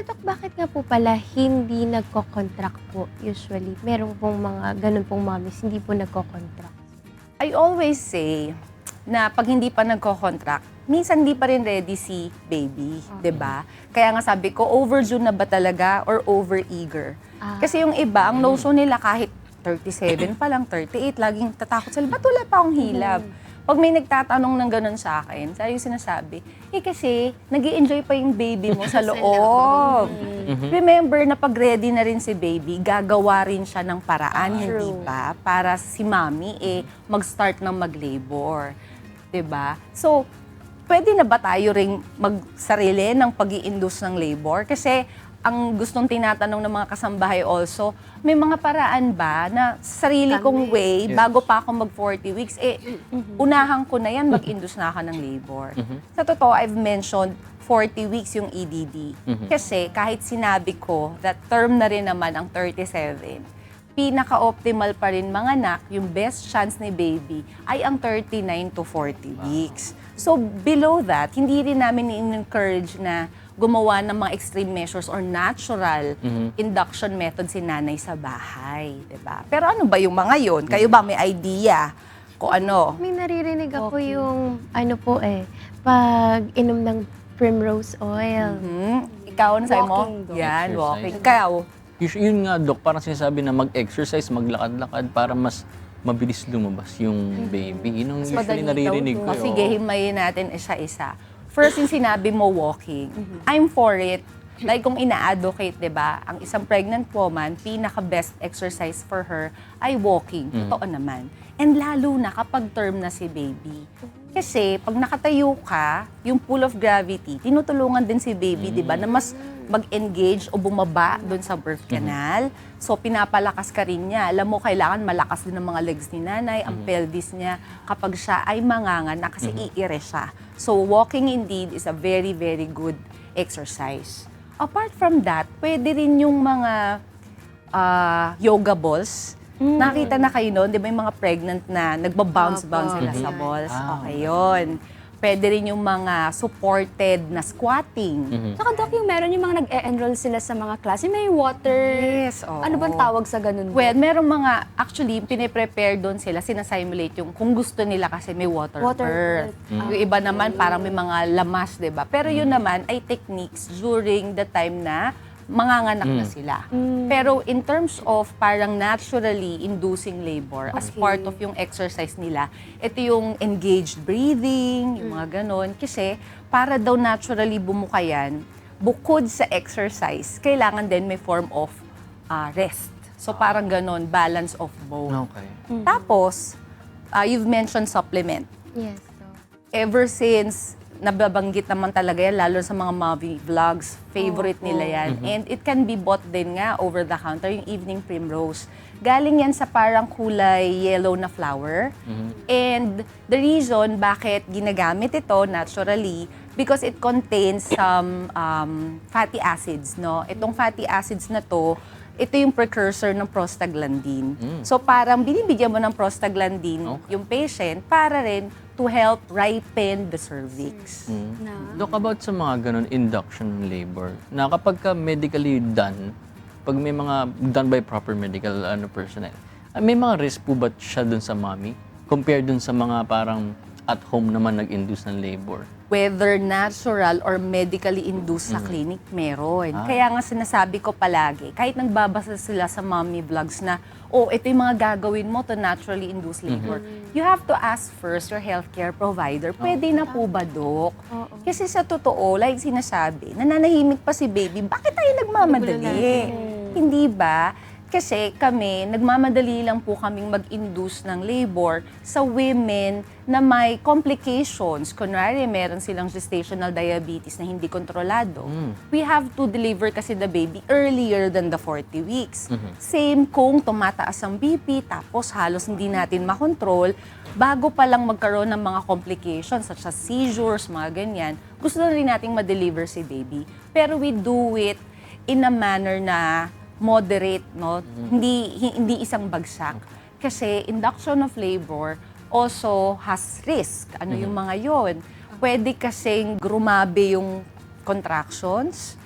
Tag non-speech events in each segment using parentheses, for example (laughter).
Pero Dok, bakit nga po pala hindi nagko-contract po usually? Meron pong mga, ganun pong mommies, hindi po nagko-contract. I always say na pag hindi pa nagko-contract, minsan hindi pa rin ready si baby, 'di ba? Kaya nga sabi ko, overdue na ba talaga or over-eager? Ah. Kasi yung iba, ang notion nila kahit 37 pa lang, 38, laging tatakot sila, ba't wala pa akong hilab? Pag may nagtatanong ng ganun sa akin, sa yung sinasabi, eh kasi, nag enjoy pa yung baby mo sa (laughs) loob. Remember na pag ready na rin si baby, gagawa rin siya ng paraan, hindi ba? Para si mommy eh mag-start ng mag-labor. 'Di ba? So, pwede na ba tayo ring magsarili ng pag induce ng labor? Kasi ang gustong tinatanong ng mga kasambahay also, may mga paraan ba na sa sarili kong way, Yes. bago pa ako mag 40 weeks, eh, unahan ko na yan, mag-induce na ako ng labor. Sa totoo, I've mentioned 40 weeks yung EDD. Kasi kahit sinabi ko that term na rin naman ang 37, pinaka-optimal pa rin mga anak, yung best chance ni baby ay ang 39 to 40 weeks. So below that, hindi rin namin in-encourage na gumawa ng mga extreme measures or natural induction method si nanay sa bahay, 'di ba? Pero ano ba yung mga yon? Kayo ba may idea kung ano? May naririnig ako yung, ano po eh, pag inom ng primrose oil. Hmm? Ikaw, ano sa'yo mo? Yan, Exercise. walking. Ikaw, Usually, yun nga, Dok, parang sinasabi na mag-exercise, maglakad-lakad para mas mabilis lumabas yung baby. Yun ang usually naririnig ko. O sige, himayin natin isa-isa. First, yung sinabi mo walking. I'm for it. Like kung ina-advocate, di ba, ang isang pregnant woman, pinaka-best exercise for her ay walking. Totoo naman. And lalo na kapag term na si baby. Kasi pag nakatayo ka, yung pull of gravity, tinutulungan din si baby, di ba, na mas mag-engage o bumaba doon sa birth canal. So, pinapalakas ka rin niya. Alam mo, kailangan malakas din ang mga legs ni nanay, ang pelvis niya, kapag siya ay manganganak kasi iire siya. So, walking indeed is a very, very good exercise. Apart from that, pwede rin yung mga ah, yoga balls. Nakita na kayo noon, di ba yung mga pregnant na nagbabounce-bounce sila sa balls? Ah, Okay, yun. Pwede rin yung mga supported na squatting. Saka Doc, yung meron yung mga nag-e-enroll sila sa mga klase, may water. Yes, oo. Ano bang tawag sa ganun? Well, merong mga, actually, pine-prepare doon sila, sinasimulate yung kung gusto nila kasi may water, Water birth. birth. Yung iba naman, parang may mga lamas, di ba? Pero yun naman ay techniques during the time na manganganak na sila. Pero in terms of parang naturally inducing labor, as part of yung exercise nila, ito yung engaged breathing, yung mga ganon. Kasi para daw naturally bumuka yan, bukod sa exercise, kailangan din may form of ah, rest. So parang ganon, balance of both. Okay. Tapos, ah, you've mentioned supplement. Yes, Dok. Ever since, nababanggit naman talaga yan, lalo sa mga movie vlogs, favorite nila yan. And it can be bought din nga over the counter, yung evening primrose. Galing yan sa parang kulay yellow na flower. And the reason bakit ginagamit ito naturally, because it contains some um, fatty acids, no? Itong fatty acids na to, ito yung precursor ng prostaglandin. So parang binibigyan mo ng prostaglandin Okay. yung patient para rin to help ripen the cervix. Na. Dok, about sa mga ganun, induction labor, na kapag ka medically done, pag may mga done by proper medical ano, personnel, ah, may mga risk po ba siya dun sa mommy compared dun sa mga parang at home naman nag-induce ng labor? Whether natural or medically induced sa clinic, meron. Kaya nga sinasabi ko palagi, kahit nagbabasa sila sa mommy vlogs na, oh, ito yung mga gagawin mo to naturally induce labor. You have to ask first your healthcare provider, pwede na po ba, Dok? Kasi sa totoo, like sinasabi, nananahimik pa si baby, bakit tayo nagmamadali? Hindi ba? Kasi kami, nagmamadali lang po kaming mag-induce ng labor sa women na may complications. Kunwari, meron silang gestational diabetes na hindi kontrolado. We have to deliver kasi the baby earlier than the 40 weeks. Same kung tumataas ang BP, tapos halos hindi natin makontrol, bago pa lang magkaroon ng mga complications such as seizures, mga ganyan, gusto na rin nating ma-deliver si baby. Pero we do it in a manner na moderate, no? Hindi hi- hindi isang bagsak. Kasi induction of labor also has risk. Ano yung mga yon? Pwede kasing grumabe yung contractions.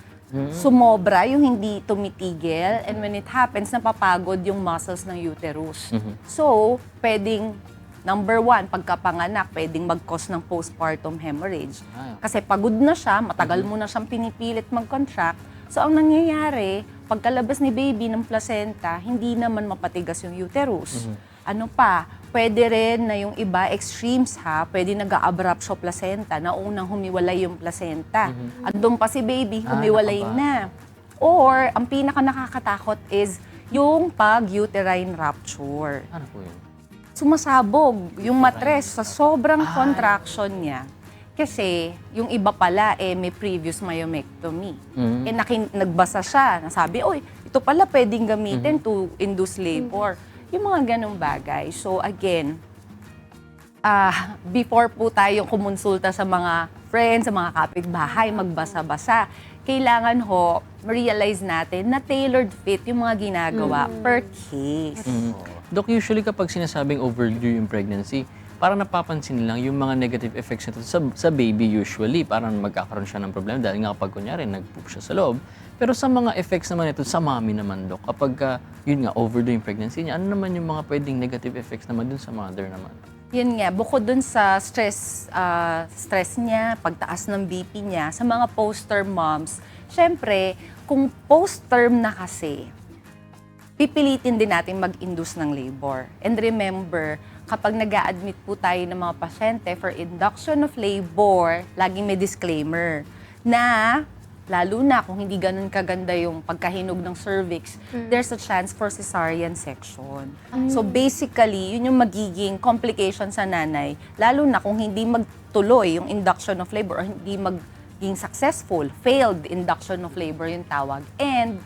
sumobra, yung hindi tumitigil, and when it happens, napapagod yung muscles ng uterus. So, pwedeng, number one, pagkapanganak, pwedeng mag-cause ng postpartum hemorrhage. Ah. Kasi pagod na siya, matagal mo na siyang pinipilit mag-contract. So, ang nangyayari, pagkalabas ni baby ng placenta, hindi naman mapatigas yung uterus. Ano pa, pwede rin na yung iba extremes ha, pwede nag-abruptio placenta, na unang humiwalay yung placenta. Andun pa si baby, Ah, humiwalay nakaba. na. Or, ang pinaka nakakatakot is yung pag-uterine rupture Ano po yun? sumasabog yung matres sa sobrang contraction niya. Kasi yung iba pala eh may previous myomectomy. Mhm. Eh nakin- nagbasa siya, nasabi, oy, ito pala pwedeng gamitin to induce labor. Yung mga ganong bagay. So again, ah before po tayo kumonsulta sa mga friends, sa mga kapitbahay, magbasa-basa, kailangan ho, realize natin na tailored fit yung mga ginagawa per case. Mhm. Doc, usually kapag sinasabing overdue yung pregnancy, parang napapansin lang yung mga negative effects nito sa, sa baby usually. Parang magkakaroon siya ng problema dahil nga kapag kunyari nag-poop siya sa loob. Pero sa mga effects naman ito sa mommy naman, Doc, kapag ka, yun nga, overdue yung pregnancy niya, ano naman yung mga pwedeng negative effects naman dun sa mother naman? Yun nga, bukod dun sa stress, ah, stress niya, pagtaas ng BP niya, sa mga post-term moms, syempre, kung post-term na kasi, pipilitin din natin mag-induce ng labor. And remember, kapag nag admit po tayo ng mga pasyente for induction of labor, laging may disclaimer na lalo na kung hindi ganun kaganda yung pagkahinog ng cervix, there's a chance for cesarean section. So basically, yun yung magiging complication sa nanay, lalo na kung hindi magtuloy yung induction of labor or hindi maging successful, failed induction of labor yung tawag, and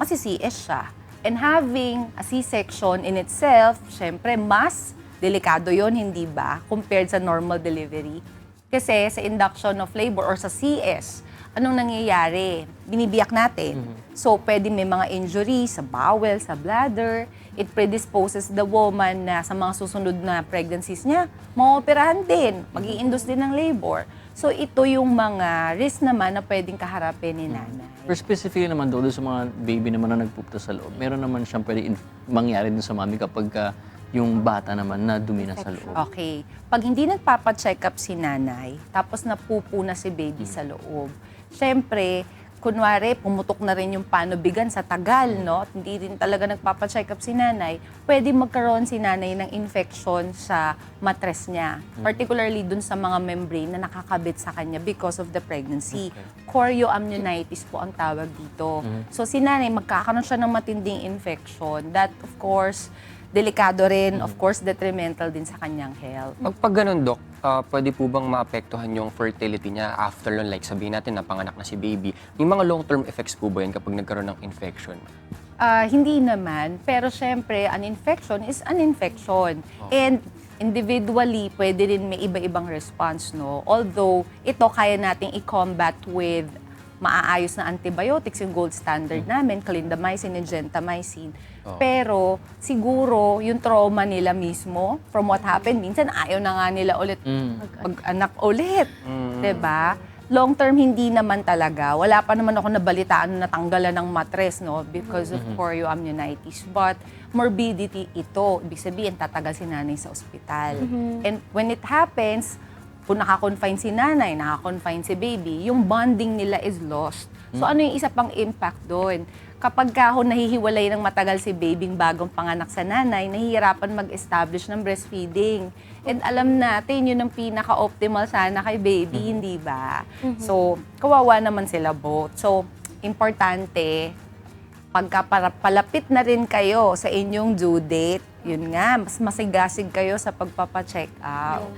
masisiis siya. And having a C-section in itself, syempre, mas delikado yon hindi ba? Compared sa normal delivery. Kasi sa induction of labor or sa CS, anong nangyayari? Binibiyak natin. So, pwede may mga injury sa bowel, sa bladder. It predisposes the woman na sa mga susunod na pregnancies niya, maoperahan din, mag induce din ng labor. So, ito yung mga risk naman na pwedeng kaharapin ni nanay. Pero specifically naman doon sa mga baby naman na nagpupta sa loob, meron naman siyang pwede mangyari dun sa mami kapag ka yung bata naman na dumi na sa loob. Okay. Pag hindi nagpapa-check up si nanay, tapos napupo na si baby sa loob, syempre, kunwari, pumutok na rin yung panubigan sa tagal, no? At hindi rin talaga nagpapa-check up si nanay, pwede magkaroon si nanay ng infection sa matres niya. Particularly dun sa mga membrane na nakakabit sa kanya because of the pregnancy. Chorioamnionitis po ang tawag dito. So si nanay, magkakaroon siya ng matinding infection. That, of course, delikado rin, of course, detrimental din sa kanyang health. Pag, pag ganun, Doc, ah, pwede po bang maapektuhan yung fertility niya after nun? Like sabihin natin, napanganak na si baby. May mga long-term effects po ba yan kapag nagkaroon ng infection? Ah, hindi naman, pero syempre, an infection is an infection. And individually, pwede rin may iba-ibang response, no? Although, ito kaya nating i-combat with maaayos na antibiotics, yung gold standard namin, clindamycin and gentamicin. Pero, siguro, yung trauma nila mismo, from what happened, minsan ayaw na nga nila ulit Mm. mag-anak ulit. 'Di ba? Long term hindi naman talaga. Wala pa naman ako nabalitaan na natanggalan ng matres no because of chorioamnionitis. But morbidity ito, ibig sabihin tatagal si nanay sa ospital. And when it happens, kung nakakonfine si nanay, nakakonfine si baby, yung bonding nila is lost. So ano yung isa pang impact doon? Kapag ka ho nahihiwalay ng matagal si baby bagong panganak sa nanay, nahihirapan mag-establish ng breastfeeding. And alam natin, yun ang pinaka-optimal sana kay baby, hindi ba? So, kawawa naman sila both. So, importante, pagka para- palapit na rin kayo sa inyong due date, yun nga, mas masigasig kayo sa pagpapacheck out.